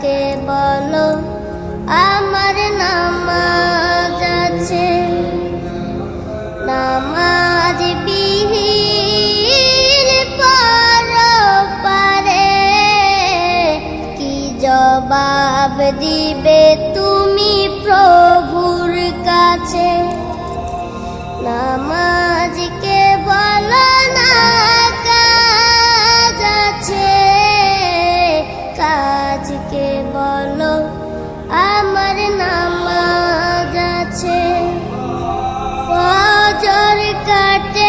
তাকে বলো, আমার নামাজ আছে। নামাজ বিহীন পর পারে। কি জবাব দিবে তুমি প্রভুর কাছে? নামাজ বলো আমার নামাজ আছে। কাটে